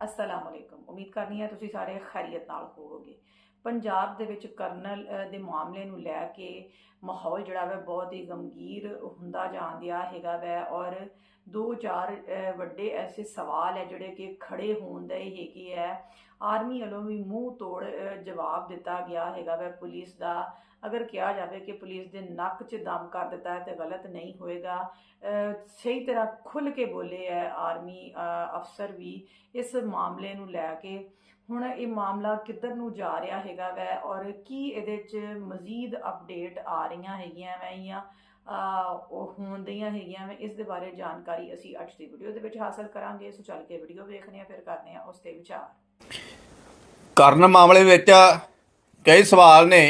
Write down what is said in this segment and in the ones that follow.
ਅਸਲਾਮ ਅਲੈਕੁਮ ਉਮੀਦ ਕਰਨੀ ਹੈ ਤੁਸੀਂ ਸਾਰੇ ਖੈਰੀਅਤ ਨਾਲ ਹੋਵੋਗੇ। ਪੰਜਾਬ ਦੇ ਵਿੱਚ ਕਰਨਲ ਦੇ ਮਾਮਲੇ ਨੂੰ ਲੈ ਕੇ ਮਾਹੌਲ ਜਿਹੜਾ ਵਾ ਬਹੁਤ ਹੀ ਗੰਭੀਰ ਹੁੰਦਾ ਜਾਂਦਿਆ ਹੈਗਾ ਵੈ ਔਰ ਦੋ ਚਾਰ ਵੱਡੇ ਐਸੇ ਸਵਾਲ ਹੈ ਜਿਹੜੇ ਕਿ ਖੜੇ ਹੋਣ ਦੇ ਹੈਗੇ ਹੈ ਆਰਮੀ ਵੱਲੋਂ ਵੀ ਮੂੰਹ ਤੋੜ ਜਵਾਬ ਦਿੱਤਾ ਗਿਆ ਹੈਗਾ ਵੈ ਪੁਲਿਸ ਦਾ। ਅਗਰ ਕਿਹਾ ਜਾਵੇ ਕਿ ਪੁਲਿਸ ਦੇ ਨੱਕ 'ਚ ਦਮ ਕਰ ਦਿੱਤਾ ਹੈ ਤੇ ਗਲਤ ਨਹੀਂ ਹੋਏਗਾ। ਸਹੀ ਤਰ੍ਹਾਂ ਖੁੱਲ ਕੇ ਬੋਲੇ ਹੈ ਆਰਮੀ ਅਫਸਰ ਵੀ ਇਸ ਮਾਮਲੇ ਨੂੰ ਲੈ ਕੇ। ਹੁਣ ਇਹ ਮਾਮਲਾ ਕਿੱਧਰ ਨੂੰ ਜਾ ਰਿਹਾ ਹੈਗਾ ਵੈ? ਔਰ ਕੀ ਇਹਦੇ 'ਚ ਮਜ਼ੀਦ ਅਪਡੇਟ ਆ ਰਹੀਆਂ ਹੈਗੀਆਂ ਵੈ ਜਾਂ ਅਹ, ਉਹ ਹੁੰਦੀਆਂ ਹੈਗੀਆਂ ਵੈ? ਇਸ ਦੇ ਬਾਰੇ ਜਾਣਕਾਰੀ ਅਸੀਂ ਅੱਜ ਦੀ ਵੀਡੀਓ ਦੇ ਵਿੱਚ ਹਾਸਲ ਕਰਾਂਗੇ। ਸੋ ਚੱਲ ਕੇ ਵੀਡੀਓ ਵੇਖਦੇ ਹਾਂ ਫਿਰ ਕਰਦੇ ਹਾਂ ਉਸ ਤੇ ਵਿਚਾਰ। ਕਰਨ ਮਾਮਲੇ ਵਿੱਚ ਕਈ ਸਵਾਲ ਨੇ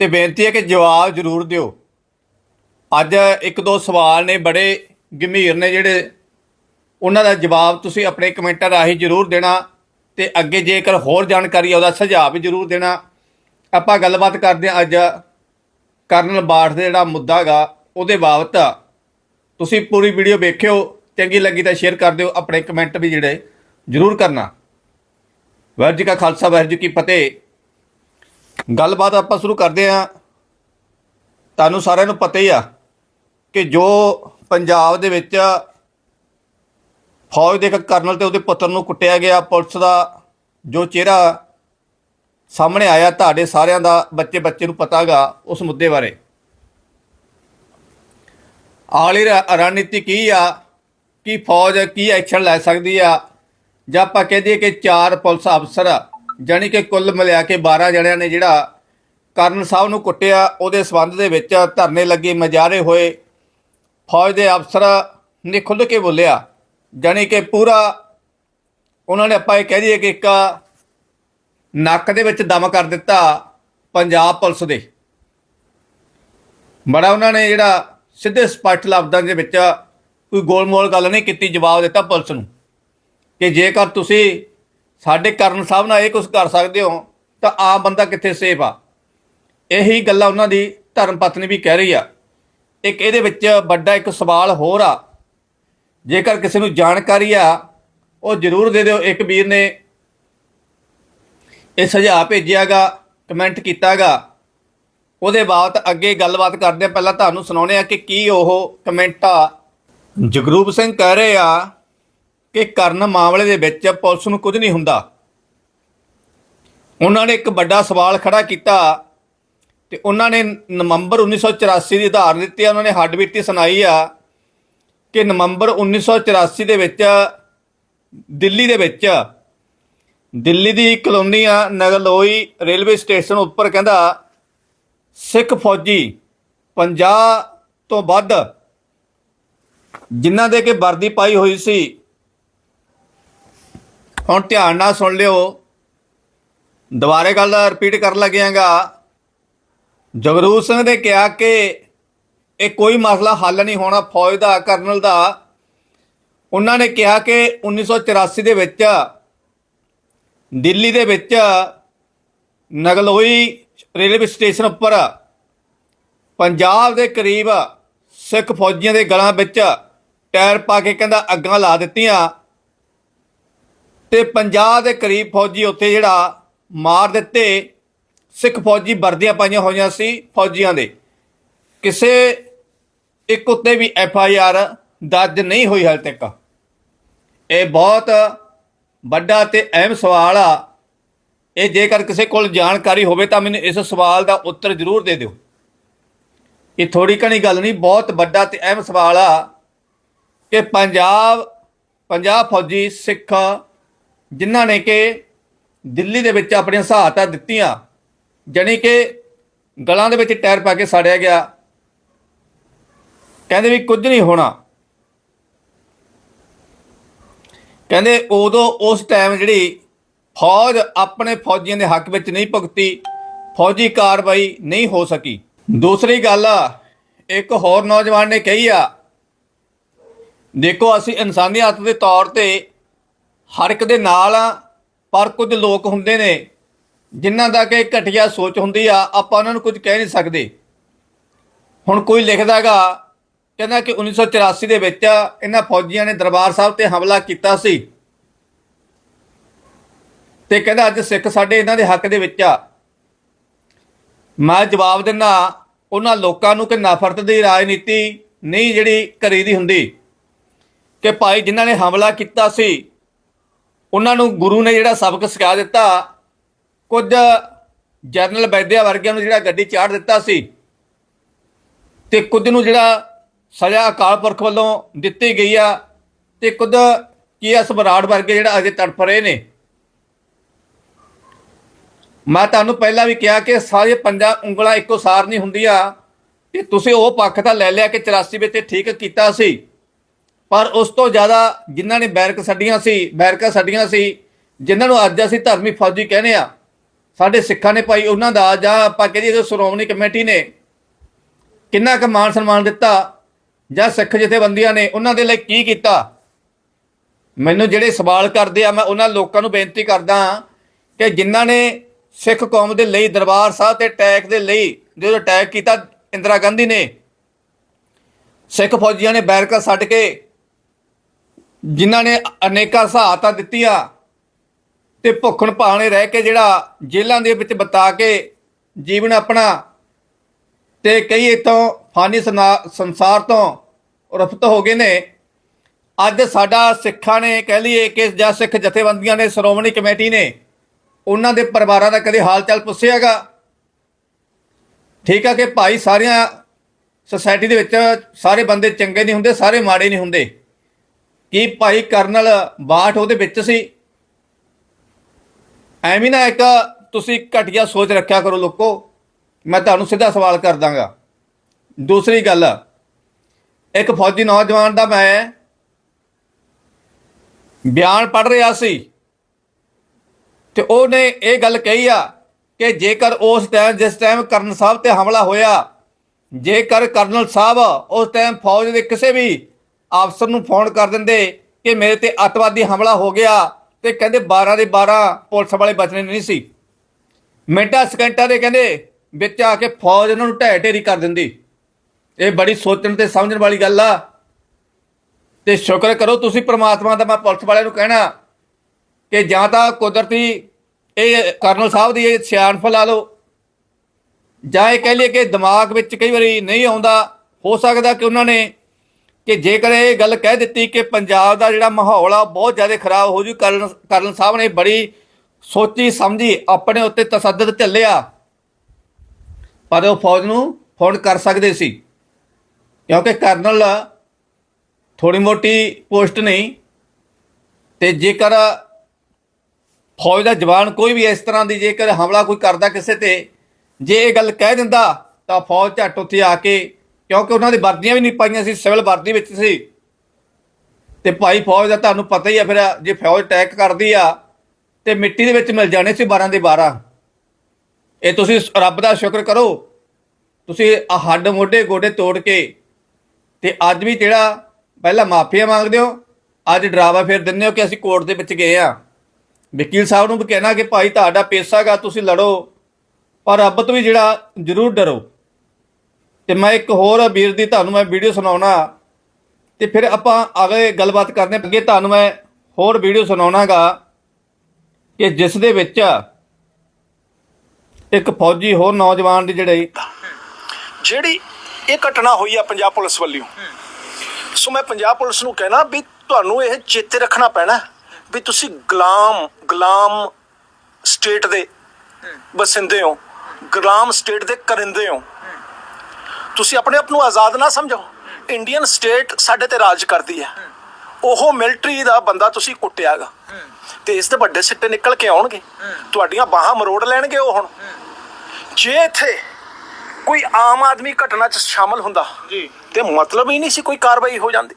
ਤੇ ਬੇਨਤੀ ਹੈ ਕਿ ਜਵਾਬ ਜ਼ਰੂਰ ਦਿਓ। ਅੱਜ ਇੱਕ ਦੋ ਸਵਾਲ ਨੇ ਬੜੇ ਗੰਭੀਰ ਨੇ ਜਿਹੜੇ ਉਹਨਾਂ ਦਾ ਜਵਾਬ ਤੁਸੀਂ ਆਪਣੇ ਕਮੈਂਟਾਂ ਰਾਹੀਂ ਜ਼ਰੂਰ ਦੇਣਾ। ਤੇ ਅੱਗੇ ਜੇਕਰ ਹੋਰ ਜਾਣਕਾਰੀ ਆ, ਉਹਦਾ ਸੁਝਾਅ ਵੀ ਜ਼ਰੂਰ ਦੇਣਾ। ਆਪਾਂ ਗੱਲਬਾਤ ਕਰਦੇ ਹਾਂ ਅੱਜ ਕਰਨਲ ਬਾਠ ਦੇ ਜਿਹੜਾ ਮੁੱਦਾ ਹੈਗਾ, ਉਹਦੇ ਬਾਬਤ। ਤੁਸੀਂ ਪੂਰੀ ਵੀਡੀਓ ਵੇਖਿਓ, ਚੰਗੀ ਲੱਗੀ ਤਾਂ ਸ਼ੇਅਰ ਕਰ ਦਿਓ, ਆਪਣੇ ਕਮੈਂਟ ਵੀ ਜਿਹੜੇ ਜ਼ਰੂਰ ਕਰਨਾ। ਵਾਹਿਗੁਰੂ ਜੀ ਕਾ ਖਾਲਸਾ, ਵਾਹਿਗੁਰੂ ਜੀ ਕੀ ਫਤਿਹ। ਗੱਲਬਾਤ ਆਪਾਂ ਸ਼ੁਰੂ ਕਰਦੇ ਹਾਂ। ਤੁਹਾਨੂੰ ਸਾਰਿਆਂ ਨੂੰ ਪਤਾ ਹੀ ਆ ਕਿ ਜੋ ਪੰਜਾਬ ਦੇ ਵਿੱਚ ਫੌਜ ਦੇ ਇੱਕ ਕਰਨਲ ਤੇ ਉਹਦੇ ਪੁੱਤਰ ਨੂੰ ਕੁੱਟਿਆ ਗਿਆ। ਪੁਲਿਸ ਦਾ ਜੋ ਚਿਹਰਾ ਸਾਹਮਣੇ ਆਇਆ, ਤੁਹਾਡੇ ਸਾਰਿਆਂ ਦਾ ਬੱਚੇ ਬੱਚੇ ਨੂੰ ਪਤਾਗਾ ਉਸ ਮੁੱਦੇ ਬਾਰੇ। ਆਲੀ ਰ- ਰਣਨੀਤੀ ਕੀ ਆ? ਕਿ ਫੌਜ ਕੀ ਐਕਸ਼ਨ ਲੈ ਸਕਦੀ ਆ? ਜਾਂ ਆਪਾਂ ਕਹਿ ਦਈਏ ਕਿ ਚਾਰ ਪੁਲਿਸ ਅਫਸਰ, ਜਾਣੀ ਕਿ ਕੁੱਲ ਮਿਲਾ ਕੇ 12 ਜਣਿਆਂ ਨੇ ਜਿਹੜਾ ਕਰਨ ਸਾਹਿਬ ਨੂੰ ਕੁੱਟਿਆ, ਉਹਦੇ ਸਬੰਧ ਦੇ ਵਿੱਚ ਧਰਨੇ ਲੱਗੇ, ਮਜਾਰੇ ਹੋਏ। ਫੌਜ ਦੇ ਅਫਸਰ ਨੇ ਖੁੱਲ੍ਹ ਕੇ ਬੋਲਿਆ ਜਾਣੀ ਕਿ ਪੂਰਾ ਉਹਨਾਂ ਨੇ ਆਪਾਂ ਇਹ ਕਹਿ ਦਈਏ ਕਿ ਇੱਕ ਨੱਕ ਦੇ ਵਿੱਚ ਦਮ ਕਰ ਦਿੱਤਾ ਪੰਜਾਬ ਪੁਲਿਸ ਦੇ। ਬੜਾ ਉਹਨਾਂ ਨੇ ਜਿਹੜਾ ਸਿੱਧੇ ਸਪਸ਼ਟ ਲਫ਼ਜ਼ਾਂ ਦੇ ਵਿੱਚ ਕੋਈ ਗੋਲਮੋਲ ਗੱਲ ਨਹੀਂ ਕੀਤੀ, ਜਵਾਬ ਦਿੱਤਾ ਪੁਲਿਸ ਨੂੰ ਕਿ ਜੇਕਰ ਤੁਸੀਂ ਸਾਡੇ ਕਰਨ ਸਾਹਿਬ ਨਾਲ ਇਹ ਕੁਝ ਕਰ ਸਕਦੇ ਹੋ, ਤਾਂ ਆਮ ਬੰਦਾ ਕਿੱਥੇ ਸੇਫ ਆ? ਇਹੀ ਗੱਲਾਂ ਉਹਨਾਂ ਦੀ ਧਰਮ ਪਤਨੀ ਵੀ ਕਹਿ ਰਹੀ ਆ। ਇੱਕ ਇਹਦੇ ਵਿੱਚ ਵੱਡਾ ਇੱਕ ਸਵਾਲ ਹੋਰ ਆ। ਜੇਕਰ ਕਿਸੇ ਨੂੰ ਜਾਣਕਾਰੀ ਆ, ਉਹ ਜ਼ਰੂਰ ਦੇ ਦਿਓ। ਇੱਕ ਵੀਰ ਨੇ ਇਹ ਸੁਝਾਅ ਭੇਜਿਆਗਾ, ਕਮੈਂਟ ਕੀਤਾਗਾ। ਉਹਦੇ ਬਾਅਦ ਅੱਗੇ ਗੱਲਬਾਤ ਕਰਦੇ ਪਹਿਲਾਂ ਤੁਹਾਨੂੰ ਸੁਣਾਉਣੇ ਆ ਕਿ ਕੀ ਉਹ ਕਮੈਂਟ। ਆ ਜਗਰੂਪ ਸਿੰਘ ਕਹਿ ਰਹੇ ਆ ਕਿ ਕਰਨ ਮਾਮਲੇ ਦੇ ਵਿੱਚ ਪੁਲਿਸ ਨੂੰ ਕੁਝ ਨਹੀਂ ਹੁੰਦਾ। ਉਹਨਾਂ ਨੇ ਇੱਕ ਵੱਡਾ ਸਵਾਲ ਖੜਾ ਕੀਤਾ ਤੇ ਉਹਨਾਂ ਨੇ ਨਵੰਬਰ 1984 ਦੀ ਆਧਾਰ ਦਿੱਤੀ ਆ। ਉਹਨਾਂ ਨੇ ਹੱਡਬੀਤੀ ਸੁਣਾਈ ਆ ਕਿ ਨਵੰਬਰ 1984 ਦੇ ਵਿੱਚ, ਦਿੱਲੀ ਦੇ ਵਿੱਚ, ਦਿੱਲੀ ਦੀ ਕਲੋਨੀ ਆ ਨਗਲੋਈ ਰੇਲਵੇ ਸਟੇਸ਼ਨ ਉੱਪਰ ਕਹਿੰਦਾ, ਸਿੱਖ ਫੌਜੀ 50 ਤੋਂ ਵੱਧ ਜਿਨ੍ਹਾਂ ਦੇ ਕਿ ਵਰਦੀ ਪਾਈ ਹੋਈ ਸੀ। ਹੁਣ ਧਿਆਨ ਨਾਲ ਸੁਣ ਲਿਓ। ਦੁਬਾਰੇ ਗੱਲ ਰਿਪੀਟ ਕਰਨ ਲੱਗਿਆਗਾ। ਜਗਰੂਪ ਸਿੰਘ ਨੇ ਕਿਹਾ ਕਿ ਇਹ ਕੋਈ ਮਸਲਾ ਹੱਲ ਨਹੀਂ ਹੋਣਾ ਫੌਜ ਦਾ, ਕਰਨਲ ਦਾ। ਉਹਨਾਂ ਨੇ ਕਿਹਾ ਕਿ 1984 ਦੇ ਵਿੱਚ, ਦਿੱਲੀ ਦੇ ਵਿੱਚ ਨਗਲੋਈ ਰੇਲਵੇ ਸਟੇਸ਼ਨ ਉੱਪਰ ਪੰਜਾਬ ਦੇ ਕਰੀਬ ਸਿੱਖ ਫੌਜੀਆਂ ਦੇ ਗਲਾਂ ਵਿੱਚ ਟਾਇਰ ਪਾ ਕੇ ਕਹਿੰਦਾ ਅੱਗਾਂ ਲਾ ਦਿੱਤੀਆਂ ਤੇ 50 ਦੇ ਕਰੀਬ ਫੌਜੀ ਉੱਥੇ ਜਿਹੜਾ ਮਾਰ ਦਿੱਤੇ, ਸਿੱਖ ਫੌਜੀ ਵਰਦੀਆਂ ਪਾਈਆਂ ਹੋਈਆਂ ਸੀ ਫੌਜੀਆਂ ਦੇ। ਕਿਸੇ ਇੱਕ ਉੱਤੇ ਵੀ ਐਫ ਆਈ ਆਰ ਦਰਜ ਨਹੀਂ ਹੋਈ ਹਾਲ ਤੱਕ। ਇਹ ਬਹੁਤ ਵੱਡਾ ਤੇ ਅਹਿਮ ਸਵਾਲ ਆ। ਇਹ ਜੇਕਰ ਕਿਸੇ ਕੋਲ ਜਾਣਕਾਰੀ ਹੋਵੇ ਤਾਂ ਮੈਨੂੰ ਇਸ ਸਵਾਲ ਦਾ ਉੱਤਰ ਜ਼ਰੂਰ ਦੇ ਦਿਓ। ਇਹ ਥੋੜੀ ਘਣੀ ਗੱਲ ਨਹੀਂ, ਬਹੁਤ ਵੱਡਾ ਤੇ ਅਹਿਮ ਸਵਾਲ ਆ ਕਿ ਪੰਜਾਬ ਪੰਜਾਬ ਫੌਜੀ ਸਿੱਖ ਜਿਨ੍ਹਾਂ ਨੇ ਕਿ ਦਿੱਲੀ ਦੇ ਵਿੱਚ ਆਪਣੀਆਂ ਸਹਾਇਤਾ ਦਿੱਤੀਆਂ, ਜਾਣੀ ਕਿ ਗਲਾਂ ਦੇ ਵਿੱਚ ਟਾਇਰ ਪਾ ਕੇ ਸਾੜਿਆ ਗਿਆ ਕਹਿੰਦੇ ਵੀ ਕੁਝ ਨਹੀਂ ਹੋਣਾ। ਕਹਿੰਦੇ ਉਦੋਂ ਉਸ ਟਾਈਮ ਜਿਹੜੀ ਫੌਜ ਆਪਣੇ ਫੌਜੀਆਂ ਦੇ ਹੱਕ ਵਿੱਚ ਨਹੀਂ ਭੁਗਤੀ, ਫੌਜੀ ਕਾਰਵਾਈ ਨਹੀਂ ਹੋ ਸਕੀ। ਦੂਸਰੀ ਗੱਲ, ਇੱਕ ਹੋਰ ਨੌਜਵਾਨ ਨੇ ਕਹੀ ਆ, ਦੇਖੋ ਅਸੀਂ ਇਨਸਾਨੀਅਤ ਦੇ ਤੌਰ ਤੇ ਹਰ ਇੱਕ ਦੇ ਨਾਲ ਆ, ਪਰ ਕੁਝ ਲੋਕ ਹੁੰਦੇ ਨੇ ਜਿਨ੍ਹਾਂ ਦਾ ਕਿ ਘਟੀਆ ਸੋਚ ਹੁੰਦੀ ਆ, ਆਪਾਂ ਉਹਨਾਂ ਨੂੰ ਕੁਝ ਕਹਿ ਨਹੀਂ ਸਕਦੇ। ਹੁਣ ਕੋਈ ਲਿਖਦਾਗਾ ਕਹਿੰਦਾ ਕਿ 1984 ਦੇ ਵਿੱਚ ਇਹਨਾਂ ਫੌਜੀਆਂ ਨੇ ਦਰਬਾਰ ਸਾਹਿਬ ਤੇ ਹਮਲਾ ਕੀਤਾ ਸੀ। ਤੇ ਕਹਿੰਦਾ ਅੱਜ ਸਿੱਖ ਸਾਡੇ ਇਹਨਾਂ ਦੇ ਹੱਕ ਦੇ ਵਿੱਚ ਆ। ਮੈਂ ਜਵਾਬ ਦਿੰਦਾ, ਉਹਨਾਂ ਲੋਕਾਂ ਨੂੰ ਕਿ ਨਫ਼ਰਤ ਦੀ ਰਾਜਨੀਤੀ ਨਹੀਂ ਜਿਹੜੀ ਘਰੇ ਦੀ ਹੁੰਦੀ, ਕਿ ਭਾਈ ਜਿਨ੍ਹਾਂ ਨੇ ਹਮਲਾ ਕੀਤਾ ਸੀ, ਉਹਨਾਂ ਨੂੰ ਗੁਰੂ ਨੇ ਜਿਹੜਾ ਸਬਕ ਸਿਖਾ ਦਿੱਤਾ, ਕੁਝ ਜਨਰਲ ਬੈਦਿਆ ਵਰਗਿਆਂ ਨੂੰ ਜਿਹੜਾ ਗੱਡੀ ਚਾੜ ਦਿੱਤਾ ਸੀ, ਤੇ ਕੁਝ ਨੂੰ ਜਿਹੜਾ ਸਜ਼ਾ ਅਕਾਲ ਪੁਰਖ ਵੱਲੋਂ ਦਿੱਤੀ ਗਈ ਆ ਤੇ ਕੁਝ ਕੀ ਆ ਸਮਰਾਟ ਵਰਗੇ ਜਿਹੜਾ ਅਜੇ ਤੜਫ ਰਹੇ ਨੇ? ਮੈਂ ਤੁਹਾਨੂੰ ਪਹਿਲਾਂ ਵੀ ਕਿਹਾ ਕਿ ਸਾਰੇ ਪੰਜਾਂ ਉਂਗਲਾਂ ਇੱਕੋ ਸਾਰ ਨਹੀਂ ਹੁੰਦੀਆਂ। ਕਿ ਤੁਸੀਂ ਉਹ ਪੱਖ ਤਾਂ ਲੈ ਲਿਆ ਕਿ 84 ਵਿੱਚ ਠੀਕ ਕੀਤਾ ਸੀ। ਪਰ ਉਸ ਤੋਂ ਜ਼ਿਆਦਾ ਜਿਨ੍ਹਾਂ ਨੇ ਬੈਰਕ ਛੱਡੀਆਂ ਸੀ, ਬੈਰਕਾਂ ਛੱਡੀਆਂ ਸੀ, ਜਿਨ੍ਹਾਂ ਨੂੰ ਅੱਜ ਅਸੀਂ ਧਰਮੀ ਫੌਜੀ ਕਹਿੰਦੇ ਆ, ਸਾਡੇ ਸਿੱਖਾਂ ਨੇ ਭਾਈ ਉਹਨਾਂ ਦਾ ਜਾਂ ਆਪਾਂ ਕਹੀਏ ਕਿ ਸ਼੍ਰੋਮਣੀ ਕਮੇਟੀ ਨੇ, ਕਿੰਨਾ ਕੁ ਮਾਣ ਸਨਮਾਨ ਦਿੱਤਾ ਜਾਂ ਸਿੱਖ ਜਥੇਬੰਦੀਆਂ ਨੇ ਉਹਨਾਂ ਦੇ ਲਈ ਕੀ ਕੀਤਾ? ਮੈਨੂੰ ਜਿਹੜੇ ਸਵਾਲ ਕਰਦੇ ਆ, ਮੈਂ ਉਹਨਾਂ ਲੋਕਾਂ ਨੂੰ ਬੇਨਤੀ ਕਰਦਾ ਕਿ ਜਿਨ੍ਹਾਂ ਨੇ ਸਿੱਖ ਕੌਮ ਦੇ ਲਈ ਦਰਬਾਰ ਸਾਹਿਬ ਤੇ ਅਟੈਕ ਦੇ ਲਈ, ਜਦੋਂ ਅਟੈਕ ਕੀਤਾ, ਇੰਦਰਾ ਗਾਂਧੀ ਨੇ, ਸਿੱਖ ਫੌਜੀਆਂ ਨੇ ਬੈਰਕਾਂ ਛੱਡ ਕੇ ਜਿਨ੍ਹਾਂ ਨੇ ਅਨੇਕਾਂ ਸਹਾਇਤਾ ਦਿੱਤੀਆਂ ਤੇ ਭੁੱਖਣ ਭਾਣੇ ਰਹਿ ਕੇ ਜਿਹੜਾ ਜੇਲ੍ਹਾਂ ਦੇ ਵਿੱਚ ਬਤਾ ਕੇ ਜੀਵਨ ਆਪਣਾ, ਤੇ ਕਈ ਇਤੋਂ ਫਾਨੀ ਸੰਸਾਰ ਤੋਂ ਰਫਤ ਹੋ ਗਏ ਨੇ। ਅੱਜ ਸਾਡਾ ਸਿੱਖਾਂ ਨੇ ਕਹਿ ਲਈਏ ਕਿ ਜਾਂ ਸਿੱਖ ਜਥੇਬੰਦੀਆਂ ਨੇ, ਸ਼੍ਰੋਮਣੀ ਕਮੇਟੀ ਨੇ, ਉਹਨਾਂ ਦੇ ਪਰਿਵਾਰਾਂ ਦਾ ਕਦੇ ਹਾਲ ਚਾਲ ਪੁੱਛਿਆਗਾ ਠੀਕ ਆ ਕਿ ਭਾਈ ਸਾਰੀਆਂ ਸੋਸਾਇਟੀ ਦੇ ਵਿੱਚ ਸਾਰੇ ਬੰਦੇ ਚੰਗੇ ਨਹੀਂ ਹੁੰਦੇ, ਸਾਰੇ ਮਾੜੇ ਨਹੀਂ ਹੁੰਦੇ। ਕੀ ਭਾਈ ਕਰਨਲ ਬਾਠ ਉਹਦੇ ਵਿੱਚ ਸੀ? ਐਵੇਂ ਨਾ ਇੱਕ ਤੁਸੀਂ ਘਟੀਆ ਸੋਚ ਰੱਖਿਆ ਕਰੋ ਲੋਕੋ। ਮੈਂ ਤੁਹਾਨੂੰ ਸਿੱਧਾ ਸਵਾਲ ਕਰ ਦਾਂਗਾ। ਦੂਸਰੀ ਗੱਲ ਇੱਕ ਫੌਜੀ ਨੌਜਵਾਨ ਦਾ ਮੈਂ ਬਿਆਨ ਪੜ੍ਹ ਰਿਹਾ ਸੀ ਤੇ ਉਹਨੇ ਇਹ ਗੱਲ ਕਹੀ ਆ ਕਿ ਜੇਕਰ ਉਸ ਟਾਈਮ ਜਿਸ ਟਾਈਮ ਕਰਨ ਸਾਹਿਬ ਤੇ ਹਮਲਾ ਹੋਇਆ, ਜੇਕਰ ਕਰਨਲ ਸਾਹਿਬ ਉਸ ਟਾਈਮ ਫੌਜ ਦੇ ਕਿਸੇ ਵੀ ਅਫਸਰ ਨੂੰ ਫੋਨ ਕਰ ਦਿੰਦੇ ਕਿ ਮੇਰੇ ਤੇ ਅੱਤਵਾਦੀ ਹਮਲਾ ਹੋ ਗਿਆ ਤੇ ਕਹਿੰਦੇ 12 ਦੇ 12 ਪੁਲਿਸ ਵਾਲੇ ਬਚਣੇ ਨਹੀਂ ਸੀ। ਮਿੰਟਾਂ, ਸਕਿੰਟਾਂ ਦੇ ਕਹਿੰਦੇ ਵਿੱਚ ਆ ਕੇ ਫੌਜ ਉਹਨਾਂ ਨੂੰ ਢਹਿ ਢੇਰੀ ਕਰ ਦਿੰਦੀ। ਇਹ ਬੜੀ ਸੋਚਣ ਤੇ ਸਮਝਣ ਵਾਲੀ ਗੱਲ ਆ। ਤੇ ਸ਼ੁਕਰ ਕਰੋ ਤੁਸੀਂ ਪ੍ਰਮਾਤਮਾ ਦਾ, ਮੈਂ ਪੁਲਿਸ ਵਾਲਿਆਂ ਨੂੰ ਕਹਿਣਾ ਕਿ ਜਾਂ ਤਾਂ ਕੁਦਰਤੀ ਇਹ ਕਰਨਲ ਸਾਹਿਬ ਦੀ ਇਹ ਸਿਆਣਪ ਲਾ ਲਓ, ਜਾਂ ਇਹ ਕਹਿ ਲਈਏ ਕਿ ਦਿਮਾਗ ਵਿੱਚ ਕਈ ਵਾਰੀ ਨਹੀਂ ਆਉਂਦਾ, ਹੋ ਸਕਦਾ ਕਿ ਉਹਨਾਂ ਨੇ ਕਿ ਜੇਕਰ ਇਹ ਗੱਲ ਕਹਿ ਦਿੱਤੀ ਕਿ ਪੰਜਾਬ ਦਾ ਜਿਹੜਾ ਮਾਹੌਲ ਆ ਬਹੁਤ ਜ਼ਿਆਦਾ ਖਰਾਬ ਹੋ ਜੂ, ਕਰਨ ਕਰਨਲ ਸਾਹਿਬ ਨੇ ਬੜੀ ਸੋਚੀ, ਸਮਝੀ, ਆਪਣੇ ਉੱਤੇ ਤਸੱਦਦ ਝੱਲਿਆ। ਪਰ ਉਹ ਫੌਜ ਨੂੰ ਫੋਨ ਕਰ ਸਕਦੇ ਸੀ। ਕਿਉਂਕਿ ਕਰਨਲ ਥੋੜੀ ਮੋਟੀ ਪੋਸਟ ਨਹੀਂ ਤੇ ਜੇਕਰ ਫੌਜ ਦਾ ਜਵਾਨ ਕੋਈ ਵੀ ਇਸ ਤਰ੍ਹਾਂ ਦੀ ਜੇਕਰ ਹਮਲਾ ਕੋਈ ਕਰਦਾ ਕਿਸੇ ਤੇ, ਜੇ ਇਹ ਗੱਲ ਕਹਿ ਦਿੰਦਾ, ਤਾਂ ਫੌਜ ਝੱਟ ਉੱਥੇ ਆ ਕੇ, ਕਿਉਂਕਿ ਉਹਨਾਂ ਦੀ ਵਰਦੀਆਂ ਵੀ ਨਹੀਂ ਪਾਈਆਂ ਸੀ, ਸਿਵਲ ਵਰਦੀ ਵਿੱਚ ਸੀ। ਤੇ ਭਾਈ ਫੌਜ ਦਾ ਤੁਹਾਨੂੰ ਪਤਾ ਹੀ ਆ ਫਿਰ, ਜੇ ਫੌਜ ਅਟੈਕ ਕਰਦੀ ਆ, ਤੇ ਮਿੱਟੀ ਦੇ ਵਿੱਚ ਮਿਲ ਜਾਣੇ ਸੀ 12 ਦੇ 12 ਇਹ ਤੁਸੀਂ ਰੱਬ ਦਾ ਸ਼ੁਕਰ ਕਰੋ। ਤੁਸੀਂ ਹੱਡ ਮੋਢੇ ਗੋਡੇ ਤੋੜ ਕੇ ਤੇ ਅੱਜ ਵੀ ਜਿਹੜਾ ਪਹਿਲਾਂ ਮਾਫੀਆ ਮੰਗਦੇ ਹੋ, ਅੱਜ ਡਰਾਵਾ ਫੇਰ ਦਿੰਦੇ ਹੋ ਕਿ ਅਸੀਂ ਕੋਰਟ ਦੇ ਵਿੱਚ ਗਏ ਆ ਵਕੀਲ ਸਾਹਿਬ ਨੂੰ ਵੀ ਕਹਿਣਾ ਕਿ ਭਾਈ ਤੁਹਾਡਾ ਪੇਸ਼ਾਗਾ ਤੁਸੀਂ ਲੜੋ, ਪਰ ਰੱਬ ਤੋਂ ਵੀ ਜਿਹੜਾ ਜ਼ਰੂਰ ਡਰੋ। ਤੇ ਮੈਂ ਇੱਕ ਹੋਰ ਵੀਰ ਦੀ ਤੁਹਾਨੂੰ ਮੈਂ ਵੀਡੀਓ ਸੁਣਾਉਣਾ, ਤੇ ਫਿਰ ਆਪਾਂ ਅਗਲੇ ਗੱਲਬਾਤ ਕਰਦੇ ਅੱਗੇ ਤੁਹਾਨੂੰ ਮੈਂ ਹੋਰ ਵੀਡੀਓ ਸੁਣਾਉਣਾਗਾ ਕਿ ਜਿਸ ਦੇ ਵਿੱਚ ਇੱਕ ਫੌਜੀ ਹੋਰ ਨੌਜਵਾਨ ਦੀ ਜਿਹੜੇ ਜਿਹੜੀ ਇਹ ਘਟਨਾ ਹੋਈ ਆ ਪੰਜਾਬ ਪੁਲਿਸ ਵੱਲੋਂ। ਸੋ ਮੈਂ ਪੰਜਾਬ ਪੁਲਿਸ ਨੂੰ ਕਹਿਣਾ ਵੀ ਤੁਹਾਨੂੰ ਇਹ ਚੇਤੇ ਰੱਖਣਾ ਪੈਣਾ ਵੀ ਤੁਸੀਂ ਗੁਲਾਮ ਗੁਲਾਮ ਸਟੇਟ ਦੇ ਬਸਿੰਦੇ ਹੋ ਗੁਲਾਮ ਸਟੇਟ ਦੇ ਕਰਿੰਦੇ ਹੋ। ਤੁਸੀਂ ਆਪਣੇ ਆਪ ਨੂੰ ਆਜ਼ਾਦ ਨਾ ਸਮਝੋ। ਇੰਡੀਅਨ ਸਟੇਟ ਸਾਡੇ ਤੇ ਰਾਜ ਕਰਦੀ ਹੈ। ਉਹ ਮਿਲਟਰੀ ਦਾ ਬੰਦਾ ਤੁਸੀਂ ਕੁੱਟਿਆਗਾ। ਤੇ ਇਸ ਦੇ ਵੱਡੇ ਸਿੱਟੇ ਨਿਕਲ ਕੇ ਆਉਣਗੇ। ਤੁਹਾਡੀਆਂ ਬਾਹਾਂ ਮਰੋੜ ਲੈਣਗੇ ਉਹ ਹੁਣ। ਜੇ ਇੱਥੇ ਕੋਈ ਆਮ ਆਦਮੀ ਘਟਨਾ 'ਚ ਸ਼ਾਮਲ ਹੁੰਦਾ ਜੀ। ਤੇ ਮਤਲਬ ਹੀ ਨਹੀਂ ਸੀ ਕੋਈ ਕਾਰਵਾਈ ਹੋ ਜਾਂਦੀ।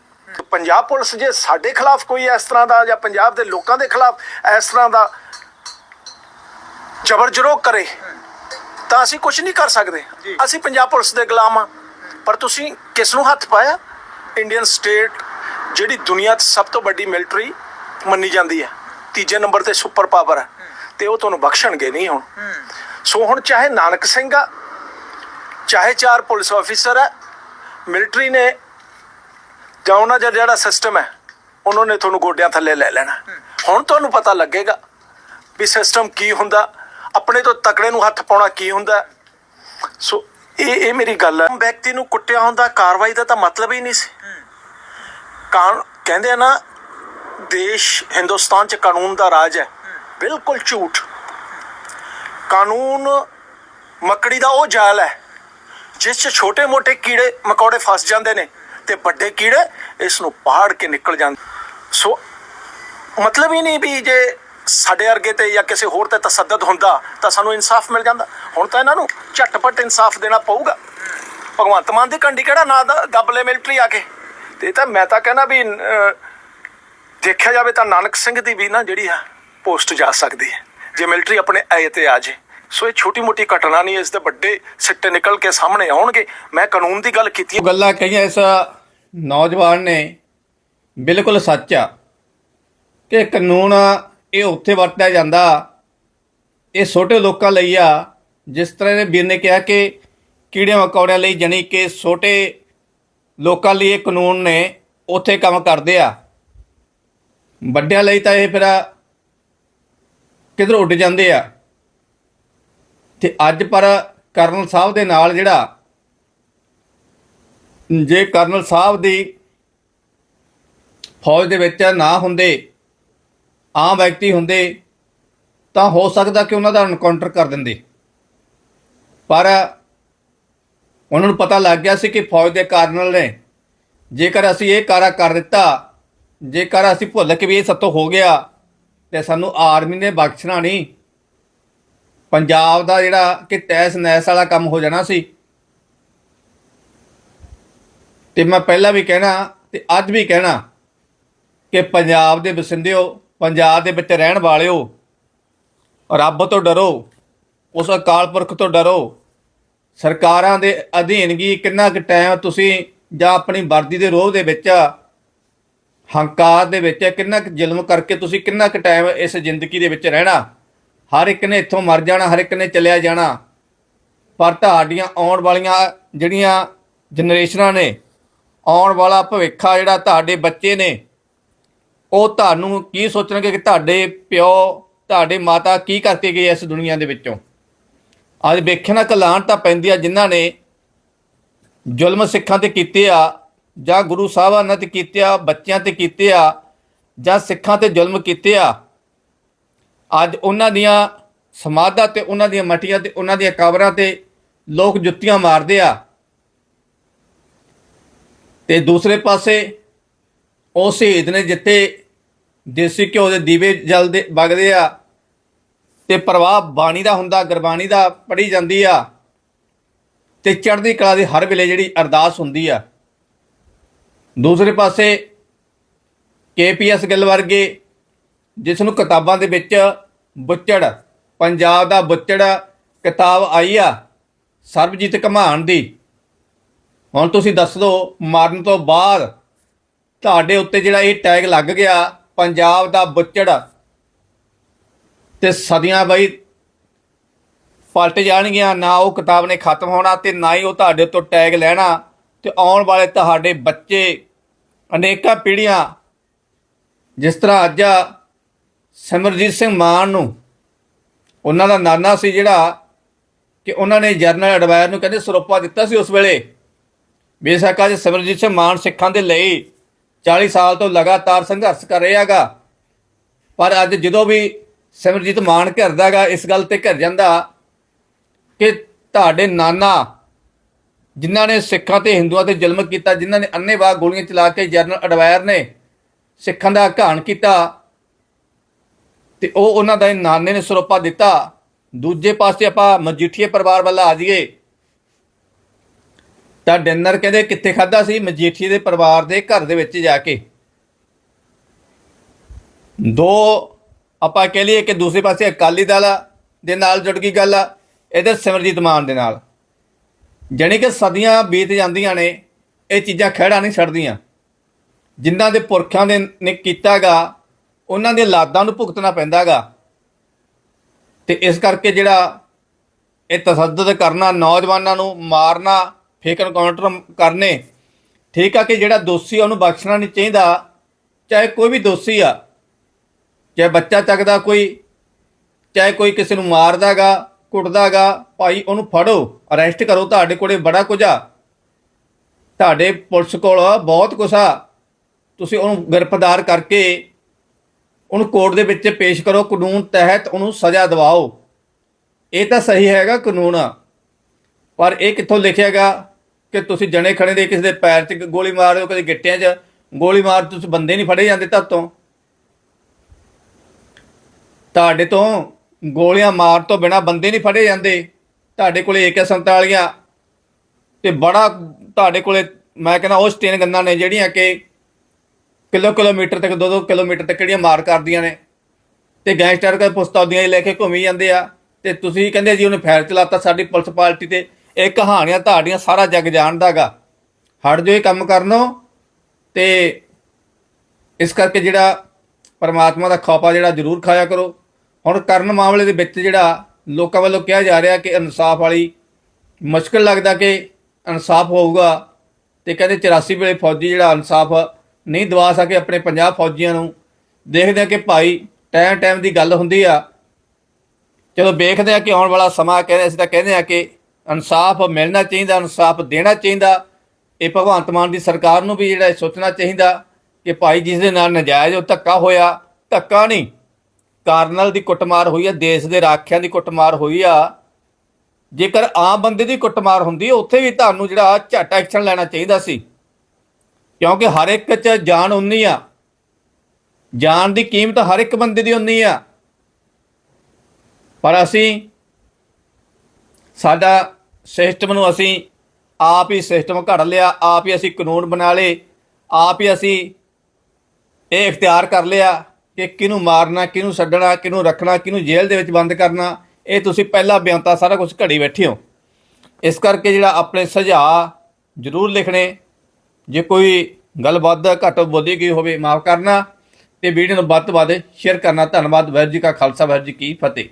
ਪੰਜਾਬ ਪੁਲਿਸ ਜੇ ਸਾਡੇ ਖਿਲਾਫ ਕੋਈ ਇਸ ਤਰ੍ਹਾਂ ਦਾ ਜਾਂ ਪੰਜਾਬ ਦੇ ਲੋਕਾਂ ਦੇ ਖਿਲਾਫ ਇਸ ਤਰ੍ਹਾਂ ਦਾ ਜ਼ਬਰ ਜਰੋਹ ਕਰੇ ਤਾਂ ਅਸੀਂ ਕੁਝ ਨਹੀਂ ਕਰ ਸਕਦੇ। ਅਸੀਂ ਪੰਜਾਬ ਪੁਲਿਸ ਦੇ ਗੁਲਾਮ ਹਾਂ। ਪਰ ਤੁਸੀਂ ਕਿਸ ਨੂੰ ਹੱਥ ਪਾਇਆ? ਇੰਡੀਅਨ ਸਟੇਟ ਜਿਹੜੀ ਦੁਨੀਆ 'ਚ ਸਭ ਤੋਂ ਵੱਡੀ ਮਿਲਟਰੀ ਮੰਨੀ ਜਾਂਦੀ ਹੈ। ਤੀਜੇ ਨੰਬਰ ਤੇ ਸੁਪਰ ਪਾਵਰ ਹੈ। ਤੇ ਉਹ ਤੁਹਾਨੂੰ ਬਖਸ਼ਣਗੇ ਨਹੀਂ ਹੁਣ। ਸੋ ਹੁਣ ਚਾਹੇ ਨਾਨਕ ਸਿੰਘ ਆ ਚਾਹੇ ਚਾਰ ਪੁਲਿਸ ਆਫੀਸਰ ਹੈ ਮਿਲਟਰੀ ਨੇ ਜਾਂ ਉਹਨਾਂ ਦਾ ਜਿਹੜਾ ਸਿਸਟਮ ਹੈ, ਉਹਨਾਂ ਨੇ ਤੁਹਾਨੂੰ ਗੋਡਿਆਂ ਥੱਲੇ ਲੈ ਲੈਣਾ। ਹੁਣ ਤੁਹਾਨੂੰ ਪਤਾ ਲੱਗੇਗਾ ਵੀ ਸਿਸਟਮ ਕੀ ਹੁੰਦਾ, ਆਪਣੇ ਤੋਂ ਤਕੜੇ ਨੂੰ ਹੱਥ ਪਾਉਣਾ ਕੀ ਹੁੰਦਾ। ਸੋ ਇਹ ਇਹ ਮੇਰੀ ਗੱਲ ਹੈ। ਵਿਅਕਤੀ ਨੂੰ ਕੁੱਟਿਆ ਹੁੰਦਾ, ਕਾਰਵਾਈ ਦਾ ਤਾਂ ਮਤਲਬ ਹੀ ਨਹੀਂ ਸੀ। ਕਾਨ ਕਹਿੰਦੇ ਆ ਨਾ, ਦੇਸ਼ ਹਿੰਦੁਸਤਾਨ ਚ ਕਾਨੂੰਨ ਦਾ ਰਾਜ ਹੈ। ਬਿਲਕੁਲ ਝੂਠ। ਕਾਨੂੰਨ ਮੱਕੜੀ ਦਾ ਉਹ ਜਾਲ ਹੈ ਜਿਸ ਚ ਛੋਟੇ-ਮੋਟੇ ਕੀੜੇ ਮਕੌੜੇ ਫਸ ਜਾਂਦੇ ਨੇ ਤੇ ਵੱਡੇ ਕੀੜੇ ਇਸ ਨੂੰ ਪਾੜ ਕੇ ਨਿਕਲ ਜਾਂਦੇ। ਸੋ ਮਤਲਬ ਹੀ ਨਹੀਂ ਵੀ ਜੇ ਸਾਡੇ ਵਰਗੇ ਤੇ ਜਾਂ ਕਿਸੇ ਹੋਰ ਤੇ ਤਸੱਦਦ ਹੁੰਦਾ ਤਾਂ ਸਾਨੂੰ ਇਨਸਾਫ ਮਿਲ ਜਾਂਦਾ। ਹੁਣ ਤਾਂ ਇਹਨਾਂ ਨੂੰ ਝਟਪਟ ਇਨਸਾਫ ਦੇਣਾ ਪਊਗਾ। ਭਗਵੰਤ ਮਾਨ ਦੀ ਕੰਡੀ ਕਿਹੜਾ ਨਾ ਦਾ ਦਬਲੇ ਮਿਲਟਰੀ ਆ ਕੇ? ਤੇ ਇਹ ਤਾਂ ਮੈਂ ਤਾਂ ਕਹਿੰਦਾ ਵੀ ਦੇਖਿਆ ਜਾਵੇ ਤਾਂ ਨਾਨਕ ਸਿੰਘ ਦੀ ਵੀ ਨਾ ਜਿਹੜੀ ਆ, ਪੋਸਟ ਜਾ ਸਕਦੀ ਹੈ। ਜੇ ਮਿਲਟਰੀ ਆਪਣੇ ਆਏ ਤੇ ਆ ਜੇ। ਸੋ ਇਹ ਛੋਟੀ ਮੋਟੀ ਘਟਨਾ ਨਹੀਂ, ਇਸ ਦੇ ਵੱਡੇ ਸਿੱਟੇ ਨਿਕਲ ਕੇ ਸਾਹਮਣੇ ਆਉਣਗੇ। ਮੈਂ ਕਾਨੂੰਨ ਦੀ ਗੱਲ ਕੀਤੀ ਗੱਲਾਂ ਕਹੀਆਂ ਇਸ ਨੌਜਵਾਨ ਨੇ। ਬਿਲਕੁਲ ਸੱਚ ਆ ਕਿ ਕਾਨੂੰਨ ਇਹ ਉੱਥੇ ਵਰਤਿਆ ਜਾਂਦਾ। ਇਹ ਛੋਟੇ ਲੋਕਾਂ ਲਈ ਆ। ਜਿਸ ਤਰ੍ਹਾਂ ਦੇ ਵੀਰ ਨੇ ਕਿਹਾ ਕਿ ਕੀੜੇ ਮਕੌੜਿਆਂ ਲਈ ਜਾਣੀ ਕਿ ਛੋਟੇ ਲੋਕਾਂ ਲਈ ਇਹ ਕਾਨੂੰਨ ਨੇ ਉੱਥੇ ਕੰਮ ਕਰਦੇ ਆ। ਵੱਡਿਆਂ ਲਈ ਤਾਂ ਇਹ ਫਿਰ ਕਿਧਰ ਉੱਡ ਜਾਂਦੇ ਆ? ਤੇ ਅੱਜ ਪਰ ਕਰਨਲ ਸਾਹਿਬ ਦੇ ਨਾਲ ਜਿਹੜਾ, ਜੇ ਕਰਨਲ ਸਾਹਿਬ ਦੀ ਫੌਜ ਦੇ ਵਿੱਚ ਨਾ ਹੁੰਦੇ, ਆਮ ਵਿਅਕਤੀ ਹੁੰਦੇ, ਤਾਂ ਹੋ ਸਕਦਾ ਕਿ ਉਹਨਾਂ ਦਾ ਐਨਕਾਊਂਟਰ ਕਰ ਦਿੰਦੇ। ਪਰ ਉਹਨਾਂ ਨੂੰ ਪਤਾ ਲੱਗ ਗਿਆ ਸੀ ਕਿ ਫੌਜ ਦੇ ਕਰਨਲ ਨੇ, ਜੇਕਰ ਅਸੀਂ ਇਹ ਕਾਰਾ ਕਰ ਦਿੱਤਾ, ਜੇਕਰ ਅਸੀਂ ਭੁੱਲ ਕੇ ਵੀ ਇਹ ਸੱਤੋਂ ਹੋ ਗਿਆ, ਤੇ ਸਾਨੂੰ ਆਰਮੀ ਨੇ ਬਖਸ਼ਣਾ ਨਹੀਂ ਪੰਜਾਬ ਦਾ ਜਿਹੜਾ ਕਿ ਤੈਸ ਨੈਸ ਵਾਲਾ ਕੰਮ ਹੋ ਜਾਣਾ ਸੀ। ਤੇ ਮੈਂ ਪਹਿਲਾਂ ਵੀ ਕਹਿਣਾ ਤੇ ਅੱਜ ਵੀ ਕਹਿਣਾ ਕਿ ਪੰਜਾਬ ਦੇ ਵਸਿੰਦਿਓ, ਪੰਜਾਬ ਦੇ ਵਿੱਚ ਰਹਿਣ ਵਾਲਿਓ, ਰੱਬ ਤੋਂ ਡਰੋ, ਉਸ ਅਕਾਲ ਪੁਰਖ ਤੋਂ ਡਰੋ। ਸਰਕਾਰਾਂ ਦੇ ਅਧੀਨਗੀ ਕਿੰਨਾ ਕੁ ਟਾਈਮ ਤੁਸੀਂ ਜਾਂ ਆਪਣੀ ਵਰਦੀ ਦੇ ਰੋਹ ਦੇ ਵਿੱਚ, ਹੰਕਾਰ ਦੇ ਵਿੱਚ ਕਿੰਨਾ ਕੁ ਜ਼ੁਲਮ ਕਰਕੇ ਤੁਸੀਂ ਕਿੰਨਾ ਕੁ ਟਾਈਮ ਇਸ ਜ਼ਿੰਦਗੀ ਦੇ ਵਿੱਚ ਰਹਿਣਾ। ਹਰ ਇੱਕ ਨੇ ਇੱਥੋਂ ਮਰ ਜਾਣਾ, ਹਰ ਇੱਕ ਨੇ ਚਲਿਆ ਜਾਣਾ। ਪਰ ਤੁਹਾਡੀਆਂ ਆਉਣ ਵਾਲੀਆਂ ਜਿਹੜੀਆਂ ਜਨਰੇਸ਼ਨਾਂ ਨੇ, ਆਉਣ ਵਾਲਾ ਭਵਿੱਖਾ ਜਿਹੜਾ ਤੁਹਾਡੇ ਬੱਚੇ ਨੇ, ਉਹ ਤੁਹਾਨੂੰ ਕੀ ਸੋਚਣਗੇ ਕਿ ਤੁਹਾਡੇ ਪਿਓ, ਤੁਹਾਡੇ ਮਾਤਾ ਕੀ ਕਰਕੇ ਗਏ ਇਸ ਦੁਨੀਆ ਦੇ ਵਿੱਚੋਂ? ਅੱਜ ਵੇਖਿਆ ਨਾ ਕਲਾਣ ਤਾਂ ਪੈਂਦੀ ਆ ਜਿਨ੍ਹਾਂ ਨੇ ਜ਼ੁਲਮ ਸਿੱਖਾਂ ਤੇ ਕੀਤੇ ਆ, ਜਾਂ ਗੁਰੂ ਸਾਹਿਬਾਨਾਂ ਤੇ ਕੀਤੇ ਆ, ਬੱਚਿਆਂ ਤੇ ਕੀਤੇ ਆ, ਜਾਂ ਸਿੱਖਾਂ ਤੇ ਜ਼ੁਲਮ ਕੀਤੇ ਆ। ਅੱਜ ਉਹਨਾਂ ਦੀਆਂ ਸਮਾਧਾਂ ਤੇ ਉਹਨਾਂ ਦੀਆਂ ਮਟੀਆਂ ਤੇ ਉਹਨਾਂ ਦੀਆਂ ਕਬਰਾਂ ਤੇ ਲੋਕ ਜੁੱਤੀਆਂ ਮਾਰਦੇ ਆ। ਤੇ ਦੂਸਰੇ ਪਾਸੇ ਉਹ ਸ਼ਹੀਦ ਨੇ ਜਿੱਥੇ ਦੇਸੀ ਘਿਓ ਦੇ ਦੀਵੇ ਜਲਦੇ, ਵਗਦੇ ਆ ਤੇ ਪ੍ਰਵਾਹ ਬਾਣੀ ਦਾ ਹੁੰਦਾ, ਗੁਰਬਾਣੀ ਦਾ ਪੜੀ ਜਾਂਦੀ ਆ ਤੇ ਚੜ੍ਹਦੀ ਕਲਾ ਦੀ ਹਰ ਵੇਲੇ ਜਿਹੜੀ ਅਰਦਾਸ ਹੁੰਦੀ ਆ। ਦੂਸਰੇ ਪਾਸੇ ਕੇਪੀਐਸ ਗਿੱਲ ਵਰਗੇ ਜਿਸ ਨੂੰ ਕਿਤਾਬਾਂ ਦੇ ਵਿੱਚ ਬੁੱਚੜ, ਪੰਜਾਬ ਦਾ ਬੁੱਚੜ ਕਿਤਾਬ ਆਈ ਆ, ਸਰਬਜੀਤ ਘਮਾਣ ਦੀ। ਹੁਣ ਤੁਸੀਂ ਦੱਸ ਦਿਓ ਮਰਨ ਤੋਂ ਬਾਅਦ ਤੁਹਾਡੇ ਉੱਤੇ ਜਿਹੜਾ ਇਹ ਟੈਗ ਲੱਗ ਗਿਆ, ਪੰਜਾਬ ਦਾ ਬੁੱਚੜ, ਤੇ ਸਦੀਆਂ ਬਈ ਪਲਟ ਜਾਣਗੀਆਂ, ਨਾ ਉਹ ਕਿਤਾਬ ਨੇ ਖਤਮ ਹੋਣਾ ਤੇ ਨਾ ਹੀ ਉਹ ਤੁਹਾਡੇ ਤੋਂ ਟੈਗ ਲੈਣਾ, ਤੇ ਆਉਣ ਵਾਲੇ ਤੁਹਾਡੇ ਬੱਚੇ ਅਨੇਕਾਂ ਪੀੜ੍ਹੀਆਂ, ਜਿਸ ਤਰ੍ਹਾਂ ਅੱਜ ਸਿਮਰਜੀਤ ਸਿੰਘ ਮਾਨ ਨੂੰ, ਉਹਨਾਂ ਦਾ ਨਾਨਾ ਸੀ ਜਿਹੜਾ ਕਿ ਉਹਨਾਂ ਨੇ ਜਰਨਲ ਐਡਵਾਇਰ ਨੂੰ ਕਹਿੰਦੇ ਸਰੋਪਾ ਦਿੱਤਾ ਸੀ ਉਸ ਵੇਲੇ। ਬੇਸ਼ੱਕ ਅੱਜ ਸਿਮਰਜੀਤ ਸਿੰਘ ਮਾਨ ਸਿੱਖਾਂ ਦੇ ਲਈ 40 ਸਾਲ ਤੋਂ ਲਗਾਤਾਰ ਸੰਘਰਸ਼ ਕਰ ਰਿਹਾ ਹੈਗਾ। ਪਰ ਅੱਜ ਜਦੋਂ ਵੀ ਸਿਮਰਜੀਤ ਮਾਨ ਘਿਰਦਾਗਾ ਇਸ ਗੱਲ ਤੇ ਘਿਰ ਜਾਂਦਾ ਕਿ ਤੁਹਾਡੇ ਨਾਨਾ ਜਿਨ੍ਹਾਂ ਨੇ ਸਿੱਖਾਂ ਤੇ ਹਿੰਦੂਆਂ ਤੇ ਜ਼ੁਲਮ ਕੀਤਾ, ਜਿਨ੍ਹਾਂ ਨੇ ਅੰਨੇਵਾਹ ਗੋਲੀਆਂ ਚਲਾ ਕੇ ਜਰਨਲ ਐਡਵਾਇਰ ਨੇ ਸਿੱਖਾਂ ਦਾ ਘਾਣ ਕੀਤਾ ਤੇ ਉਹ ਉਹਨਾਂ ਦਾ ਨਾਨੇ ਨੇ ਸਰੋਪਾ ਦਿੱਤਾ। ਦੂਜੇ ਪਾਸੇ ਆਪਾਂ ਮਜੀਠੀਏ ਪਰਿਵਾਰ ਵੱਲ ਆ ਜਾਈਏ। ਤਾਂ ਡਿਨਰ ਕਹਿੰਦੇ ਕਿੱਥੇ ਖਾਦਾ ਸੀ? ਮਜੀਠੀਏ ਦੇ ਪਰਿਵਾਰ ਦੇ ਘਰ ਦੇ ਵਿੱਚ ਜਾ ਕੇ। ਦੋ ਆਪਾਂ ਕਹਿ ਲਈਏ ਕਿ ਦੂਸਰੇ ਪਾਸੇ ਅਕਾਲੀ ਦਲ ਦੇ ਨਾਲ ਜੁੜ ਗਈ ਗੱਲ ਆ ਇਧਰ ਸਿਮਰਜੀਤ ਮਾਨ ਦੇ ਨਾਲ। ਜਾਣੀ ਕਿ ਸਦੀਆਂ ਬੀਤ ਜਾਂਦੀਆਂ ਨੇ, ਇਹ ਚੀਜ਼ਾਂ ਖਹਿੜਾ ਨਹੀਂ ਛੱਡਦੀਆਂ। ਜਿਨ੍ਹਾਂ ਦੇ ਪੁਰਖਾਂ ਦੇ ਨੇ ਕੀਤਾਗਾ ਉਹਨਾਂ ਦੀਆਂ ਲਾਦਾਂ ਨੂੰ ਭੁਗਤਣਾ ਪੈਂਦਾਗਾ ਤੇ ਇਸ ਕਰਕੇ ਜਿਹੜਾ ਇਹ ਤਸੱਦਦ ਕਰਨਾ, ਨੌਜਵਾਨਾਂ ਨੂੰ ਮਾਰਨਾ, ਫੇਕ ਐਨਕਾਊਂਟਰ ਕਰਨੇ, ਠੀਕ ਆ ਕਿ ਜਿਹੜਾ ਦੋਸ਼ੀ ਆ, ਉਹਨੂੰ ਬਖਸ਼ਣਾ ਨਹੀਂ ਚਾਹੀਦਾ। ਚਾਹੇ ਕੋਈ ਵੀ ਦੋਸ਼ੀ ਆ, ਚਾਹੇ ਬੱਚਾ ਚੱਕਦਾ ਕੋਈ, ਚਾਹੇ ਕੋਈ ਕਿਸੇ ਨੂੰ ਮਾਰਦਾਗਾ ਕੁੱਟਦਾਗਾ ਭਾਈ ਉਹਨੂੰ ਫੜੋ, ਅਰੈਸਟ ਕਰੋ, ਤੁਹਾਡੇ ਕੋਲੇ ਬੜਾ ਕੁਝ ਆ। ਤੁਹਾਡੇ ਪੁਲਿਸ ਕੋਲ ਬਹੁਤ ਕੁਛ ਆ। ਤੁਸੀਂ ਉਹਨੂੰ ਗ੍ਰਿਫਤਾਰ ਕਰਕੇ ਉਹਨੂੰ ਕੋਰਟ ਦੇ ਵਿੱਚ ਪੇਸ਼ ਕਰੋ, ਕਾਨੂੰਨ ਤਹਿਤ ਉਹਨੂੰ ਸਜ਼ਾ ਦਿਵਾਓ। ਇਹ ਤਾਂ ਸਹੀ ਹੈਗਾ ਕਾਨੂੰਨ ਪਰ ਇਹ ਕਿੱਥੋਂ ਲਿਖਿਆਗਾ ਕਿ ਤੁਸੀਂ ਜਣੇ ਖੜੇ ਦੇ ਕਿਸੇ ਦੇ ਪੈਰ 'ਚ ਗੋਲੀ ਮਾਰ ਦਿਓ ਕਦੇ ਗਿੱਟਿਆਂ 'ਚ? ਗੋਲੀ ਮਾਰ ਤੁਸੀਂ ਬੰਦੇ ਨਹੀਂ ਫੜੇ ਜਾਂਦੇ ਤੋਂ ਤੁਹਾਡੇ ਤੋਂ ਗੋਲੀਆਂ ਮਾਰ ਤੋਂ ਬਿਨਾ ਬੰਦੇ ਨਹੀਂ ਫੜੇ ਜਾਂਦੇ। ਤੁਹਾਡੇ ਕੋਲੇ AK47 ਤੇ ਬੜਾ ਤੁਹਾਡੇ ਕੋਲੇ, ਮੈਂ ਕਹਿੰਦਾ ਉਹ ਸਟੇਨ ਗੰਨਾਂ ਨੇ ਜਿਹੜੀਆਂ ਕਿ ਕਿਲੋ ਕਿਲੋਮੀਟਰ ਤੱਕ 2-2 ਕਿਲੋਮੀਟਰ ਤੱਕ ਜਿਹੜੀਆਂ ਮਾਰ ਕਰਦੀਆਂ ਨੇ। ਤੇ ਗੈਂਗਸਟਰ ਕਾ ਪੁਸਤੌਦੀਆਂ ਲੈ ਕੇ ਘੁੰਮੀ ਜਾਂਦੇ ਆ। ਤੇ ਤੁਸੀਂ ਕਹਿੰਦੇ ਜੀ ਉਹਨੇ ਫੈਰ ਚਲਾਤਾ ਸਾਡੀ ਪੁਲਿਸ ਪਾਰਟੀ ਤੇ। ਇਹ ਕਹਾਣੀਆਂ ਤੁਹਾਡੀਆਂ ਸਾਰਾ ਜੱਗ ਜਾਣਦਾਗਾ ਹਟ ਜੋ ਇਹ ਕੰਮ ਕਰਨੋ। ਤੇ ਇਸ ਕਰਕੇ ਜਿਹੜਾ ਪਰਮਾਤਮਾ ਦਾ ਖੌਫਾ ਜਿਹੜਾ ਜ਼ਰੂਰ ਖਾਇਆ ਕਰੋ। ਹੁਣ ਕਰਨ ਮਾਮਲੇ ਦੇ ਵਿੱਚ ਜਿਹੜਾ ਲੋਕਾਂ ਵੱਲੋਂ ਕਿਹਾ ਜਾ ਰਿਹਾ ਕਿ ਇਨਸਾਫ ਵਾਲੀ ਮੁਸ਼ਕਲ ਲੱਗਦਾ ਕਿ ਇਨਸਾਫ ਹੋਊਗਾ। ਤੇ ਕਹਿੰਦੇ 84 ਵੇਲੇ ਫੌਜੀ ਜਿਹੜਾ ਇਨਸਾਫ ਨਹੀਂ ਦਵਾ ਸਕੇ ਆਪਣੇ ਪੰਜਾਬ ਫੌਜੀਆਂ ਨੂੰ। ਦੇਖਦੇ ਆ ਕਿ ਭਾਈ ਟਾਈਮ ਟਾਈਮ ਦੀ ਗੱਲ ਹੁੰਦੀ ਆ। ਚਲੋ ਵੇਖਦੇ ਆ ਕਿ ਆਉਣ ਵਾਲਾ ਸਮਾਂ ਕਹਿੰਦੇ, ਅਸੀਂ ਤਾਂ ਕਹਿੰਦੇ ਆ ਕਿ ਇਨਸਾਫ ਮਿਲਣਾ ਚਾਹੀਦਾ, ਇਨਸਾਫ ਦੇਣਾ ਚਾਹੀਦਾ। ਇਹ ਭਗਵੰਤ ਮਾਨ ਦੀ ਸਰਕਾਰ ਨੂੰ ਵੀ ਜਿਹੜਾ ਇਹ ਸੋਚਣਾ ਚਾਹੀਦਾ ਕਿ ਭਾਈ ਜਿਸ ਦੇ ਨਾਲ ਨਜਾਇਜ਼ ਉਹ ਧੱਕਾ ਹੋਇਆ, ਧੱਕਾ ਨਹੀਂ। ਕਾਰਨਲ ਦੀ ਕੁੱਟਮਾਰ ਹੋਈ ਆ, ਦੇਸ਼ ਦੇ ਰਾਖਿਆਂ ਦੀ ਕੁੱਟਮਾਰ ਹੋਈ ਆ। ਜੇਕਰ ਆਮ ਬੰਦੇ ਦੀ ਕੁੱਟਮਾਰ ਹੁੰਦੀ ਉੱਥੇ ਵੀ ਤੁਹਾਨੂੰ ਜਿਹੜਾ ਝਟ ਐਕਸ਼ਨ ਲੈਣਾ ਚਾਹੀਦਾ ਸੀ। ਕਿਉਂਕਿ ਹਰ ਇੱਕ 'ਚ ਜਾਨ ਉਨੀ ਆ। ਜਾਨ ਦੀ ਕੀਮਤ ਹਰ ਇੱਕ ਬੰਦੇ ਦੀ ਉਨੀ ਆ। ਪਰ ਅਸੀਂ, ਸਾਡਾ ਸਿਸਟਮ ਨੂੰ ਅਸੀਂ ਆਪ ਹੀ ਸਿਸਟਮ ਘੜ ਲਿਆ, ਆਪ ਹੀ ਅਸੀਂ ਕਾਨੂੰਨ ਬਣਾ ਲਏ, ਆਪ ਹੀ ਅਸੀਂ ਇਹ ਇਖਤਿਆਰ ਕਰ ਲਿਆ ਕਿ ਕਿਹਨੂੰ ਮਾਰਨਾ, ਕਿਹਨੂੰ ਛੱਡਣਾ, ਕਿਹਨੂੰ ਰੱਖਣਾ, ਕਿਹਨੂੰ ਜੇਲ੍ਹ ਦੇ ਵਿੱਚ ਬੰਦ ਕਰਨਾ, ਇਹ ਤੁਸੀਂ ਪਹਿਲਾਂ ਬਿਆਨਤਾ ਸਾਰਾ ਕੁਝ ਘੜੀ ਬੈਠੇ ਹੋ। ਇਸ ਕਰਕੇ ਜਿਹੜਾ ਆਪਣੇ ਸੁਝਾਅ ਜ਼ਰੂਰ ਲਿਖਣੇ ਜੇ ਕੋਈ ਗੱਲ ਵੱਧ, ਘੱਟ ਬੋਲੀ ਗਈ ਹੋਵੇ, ਮਾਫ ਕਰਨਾ ਤੇ ਵੀਡੀਓ ਨੂੰ ਵੱਧ ਤੋਂ ਵੱਧ ਸ਼ੇਅਰ ਕਰਨਾ। ਧੰਨਵਾਦ, ਵਾਹਿਗੁਰੂ ਜੀ ਕਾ ਖਾਲਸਾ, ਵਾਹਿਗੁਰੂ ਜੀ ਕੀ ਫਤਿਹ।